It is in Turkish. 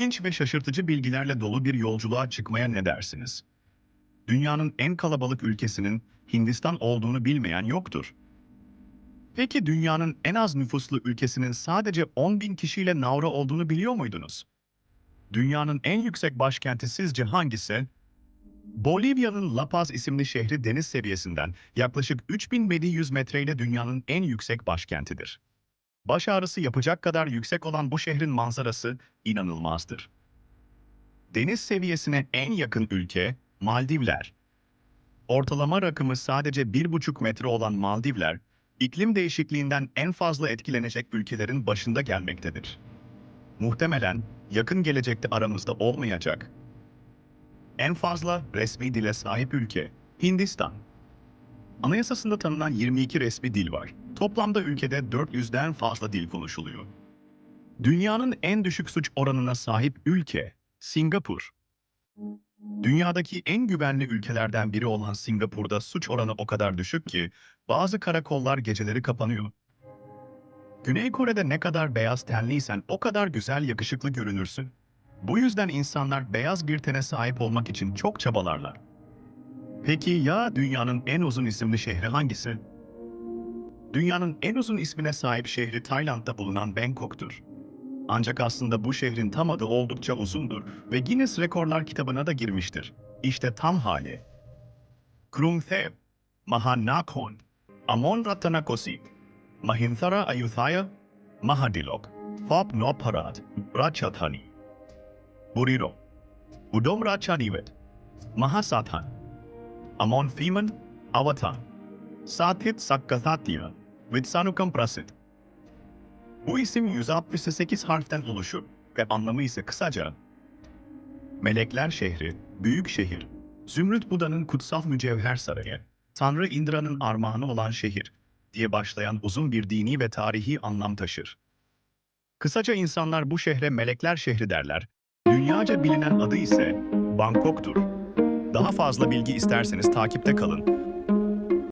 İlginç ve şaşırtıcı bilgilerle dolu bir yolculuğa çıkmaya ne dersiniz? Dünyanın en kalabalık ülkesinin Hindistan olduğunu bilmeyen yoktur. Peki dünyanın en az nüfuslu ülkesinin sadece 10 bin kişiyle Nauru olduğunu biliyor muydunuz? Dünyanın en yüksek başkenti sizce hangisi? Bolivya'nın La Paz isimli şehri deniz seviyesinden yaklaşık 3700 metreyle dünyanın en yüksek başkentidir. Baş ağrısı yapacak kadar yüksek olan bu şehrin manzarası inanılmazdır. Deniz seviyesine en yakın ülke Maldivler. Ortalama rakımı sadece 1,5 metre olan Maldivler, iklim değişikliğinden en fazla etkilenecek ülkelerin başında gelmektedir. Muhtemelen yakın gelecekte aramızda olmayacak. En fazla resmi dile sahip ülke Hindistan. Anayasasında tanınan 22 resmi dil var. Toplamda ülkede 400'den fazla dil konuşuluyor. Dünyanın en düşük suç oranına sahip ülke Singapur. Dünyadaki en güvenli ülkelerden biri olan Singapur'da suç oranı o kadar düşük ki bazı karakollar geceleri kapanıyor. Güney Kore'de ne kadar beyaz tenliysen o kadar güzel yakışıklı görünürsün. Bu yüzden insanlar beyaz bir tene sahip olmak için çok çabalarlar. Peki ya dünyanın en uzun isimli şehri hangisi? Dünyanın en uzun ismine sahip şehri Tayland'da bulunan Bangkok'tur. Ancak aslında bu şehrin tam adı oldukça uzundur ve Guinness Rekorlar kitabına da girmiştir. İşte tam hali. Krungthep, Mahanakhon, Amon Ratanakosi, Mahinthara Ayutthaya, Mahadilok, Phop Noparat, Ratchathani, Buriro, Udom Ratchanivet, Mahasathan, Amon Phiman, Avatan, Sathit Sakkathatya, Vitsanukam Prasit. Bu isim 168 harften oluşur ve anlamı ise kısaca Melekler şehri, büyük şehir, Zümrüt Buda'nın kutsal mücevher sarayı, Tanrı Indra'nın armağanı olan şehir diye başlayan uzun bir dini ve tarihi anlam taşır. Kısaca insanlar bu şehre Melekler şehri derler. Dünyaca bilinen adı ise Bangkok'tur. Daha fazla bilgi isterseniz takipte kalın.